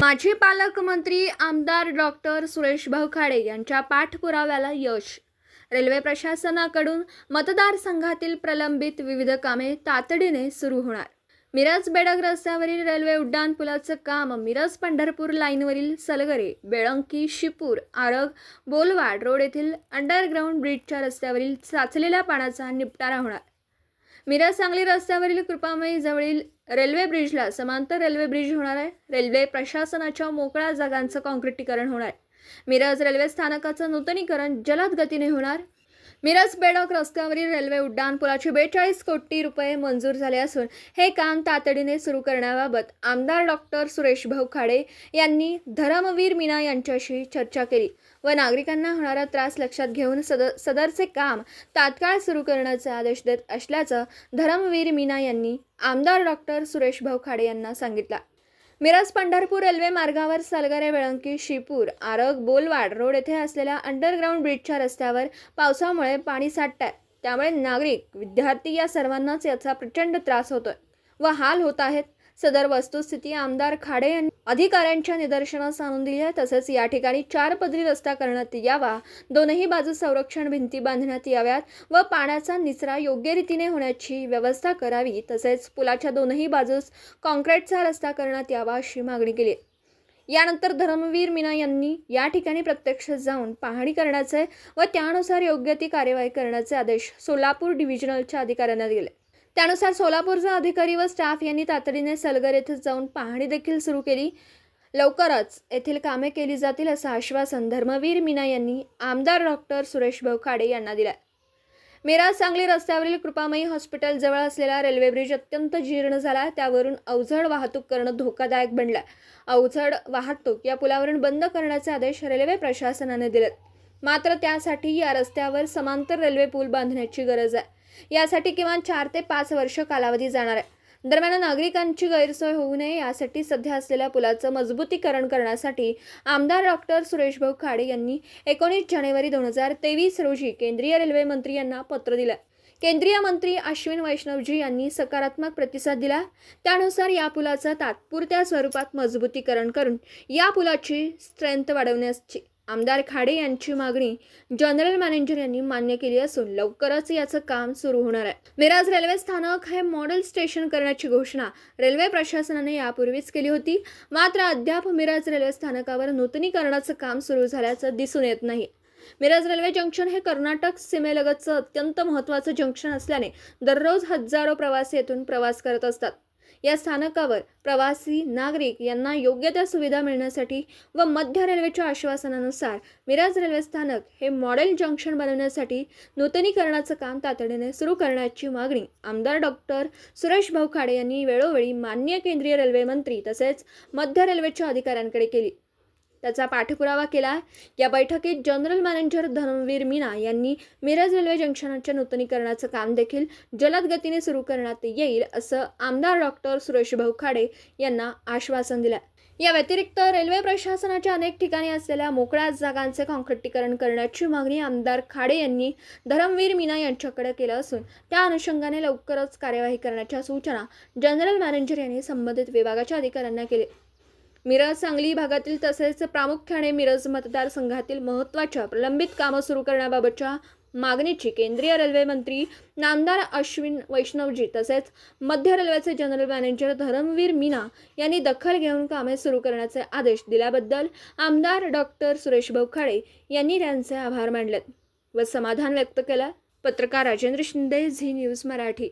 माजी पालकमंत्री आमदार डॉक्टर सुरेश भाऊखाडे यांच्या पाठपुराव्याला यश. रेल्वे प्रशासनाकडून मतदारसंघातील प्रलंबित विविध कामे तातडीने सुरू होणार. मिरज बेडग रस्त्यावरील रेल्वे उड्डाण पुलाचं काम मिरज पंढरपूर लाईनवरील सलगरे बेळंकी शिपूर आरग बोलवाड रोड येथील अंडरग्राऊंड ब्रिजच्या रस्त्यावरील साचलेल्या पाण्याचा निपटारा होणार. मिरज सांगली रस्त्यावरील कृपामयी जवळील रेल्वे ब्रिजला समांतर रेल्वे ब्रिज होणार आहे. रेल्वे प्रशासनाच्या मोकळ्या जागांचं काँक्रिटीकरण होणार आहे. मिरज रेल्वे स्थानकाचं नूतनीकरण जलद गतीने होणार. मिरज बेडक रस्त्यावरील रेल्वे उड्डाण पुलाचे बेचाळीस कोटी रुपये मंजूर झाले असून हे काम तातडीने सुरू करण्याबाबत आमदार डॉक्टर सुरेश भाऊ खाडे यांनी धरमवीर मीना यांच्याशी चर्चा केली व नागरिकांना होणारा त्रास लक्षात घेऊन सद सदरचे काम तात्काळ सुरू करण्याचे आदेश देत असल्याचं धरमवीर मीना यांनी आमदार डॉक्टर सुरेश भाऊ खाडे यांना सांगितलं. मिरज पंढरपूर रेल्वे मार्गावर सलगरे वेळंकी शिपूर आरग बोलवाड रोड येथे असलेल्या अंडरग्राऊंड ब्रिजच्या रस्त्यावर पावसामुळे पाणी साठत आहे त्यामुळे नागरिक विद्यार्थी या सर्वांनाच याचा प्रचंड त्रास होतोय व हाल होत आहेत. सदर वस्तुस्थिती आमदार खाडे यांनी अधिकाऱ्यांच्या निदर्शनास आणून दिली आहे. तसेच या ठिकाणी चार पदरी रस्ता करण्यात यावा. दोनही बाजू संरक्षण भिंती बांधण्यात याव्यात व पाण्याचा निचरा योग्य रीतीने होण्याची व्यवस्था करावी. तसेच पुलाच्या दोनही बाजूस कॉन्क्रीटचा रस्ता करण्यात यावा अशी मागणी केली आहे. यानंतर धर्मवीर मीना यांनी या ठिकाणी प्रत्यक्ष जाऊन पाहणी करण्याचे व त्यानुसार योग्य ती कार्यवाही करण्याचे आदेश सोलापूर डिव्हिजनलच्या अधिकाऱ्यांना दिले. त्यानुसार सोलापूरचा अधिकारी व स्टाफ यांनी तातडीने सलगर येथे जाऊन पाहणी देखील सुरू केली. लवकरच येथील कामे केली जातील असं आश्वासन धर्मवीर मीना यांनी आमदार डॉक्टर सुरेश भवखाडे यांना दिलं मिराज सांगली रस्त्यावरील कृपामयी हॉस्पिटल जवळ असलेला रेल्वे ब्रिज अत्यंत जीर्ण झाला. त्यावरून अवजड वाहतूक करणं धोकादायक बनलं. अवजड वाहतूक या पुलावरून बंद करण्याचे आदेश रेल्वे प्रशासनाने दिलेत. मात्र त्यासाठी या रस्त्यावर समांतर रेल्वे पूल बांधण्याची गरज आहे. यासाठी किमान चार ते पाच वर्ष कालावधी जाणार आहे. दरम्यान नागरिकांची गैरसोय होऊ नये यासाठी सध्या असलेल्या पुलाचं मजबूतीकरण करण्यासाठी आमदार डॉक्टर सुरेशभाऊ खाडे यांनी एकोणीस जानेवारी दोन हजार तेवीस रोजी केंद्रीय रेल्वे मंत्री यांना पत्र दिलं. केंद्रीय मंत्री अश्विन वैष्णवजी यांनी सकारात्मक प्रतिसाद दिला. त्यानुसार या पुलाचं तात्पुरत्या स्वरूपात मजबूतीकरण करून या पुलाची स्ट्रेंथ वाढवण्याची आमदार खाडे यांची मागणी जनरल मॅनेजर यांनी मान्य केली असून लवकरच याचं काम सुरू होणार आहे. मिराज रेल्वे स्थानक हे मॉडेल स्टेशन करण्याची घोषणा रेल्वे प्रशासनाने यापूर्वीच केली होती. मात्र अद्याप मिराज रेल्वे स्थानकावर नूतनीकरणाचं काम सुरू झाल्याचं दिसून येत नाही. मिरज रेल्वे जंक्शन हे कर्नाटक सीमेलगतचं अत्यंत महत्त्वाचं जंक्शन असल्याने दररोज हजारो प्रवासी येथून प्रवास करत असतात. या स्थानकावर प्रवासी नागरिक यांना योग्य त्या सुविधा मिळण्यासाठी व मध्य रेल्वेच्या आश्वासनानुसार मिराज रेल्वे स्थानक हे मॉडेल जंक्शन बनवण्यासाठी नूतनीकरणाचं काम तातडीने सुरू करण्याची मागणी आमदार डॉक्टर सुरेश भाऊ खाडे यांनी वेळोवेळी मान्य केंद्रीय रेल्वे मंत्री तसेच मध्य रेल्वेच्या अधिकाऱ्यांकडे केली. त्याचा पाठपुरावा केला. या बैठकीत जनरल मॅनेजर धर्मवीर मीना यांनी मिरज रेल्वे जंक्शनच्या नूतनीकरणाचं काम देखील जलद गतीने सुरू करण्यात येईल असं आमदार डॉक्टर सुरेश भाऊखाडे यांना आश्वासन दिलं. या व्यतिरिक्त रेल्वे प्रशासनाच्या अनेक ठिकाणी असलेल्या मोकळ्या जागांचे कॉन्क्रिटीकरण करण्याची मागणी आमदार खाडे यांनी धरमवीर मीना यांच्याकडे केलं असून त्या अनुषंगाने लवकरच कार्यवाही करण्याच्या सूचना जनरल मॅनेजर यांनी संबंधित विभागाच्या अधिकाऱ्यांना केली. मिरज सांगली भागातील तसेच प्रामुख्याने मिरज मतदारसंघातील महत्त्वाच्या प्रलंबित कामं सुरू करण्याबाबतच्या मागणीची केंद्रीय रेल्वे मंत्री नामदार अश्विन वैष्णवजी तसेच मध्य रेल्वेचे जनरल मॅनेजर धरमवीर मीना यांनी दखल घेऊन कामे सुरू करण्याचे आदेश दिल्याबद्दल आमदार डॉक्टर सुरेश खाडे यांनी त्यांचे आभार मानलेत. व समाधान व्यक्त केलं. पत्रकार राजेंद्र शिंदे झी न्यूज मराठी.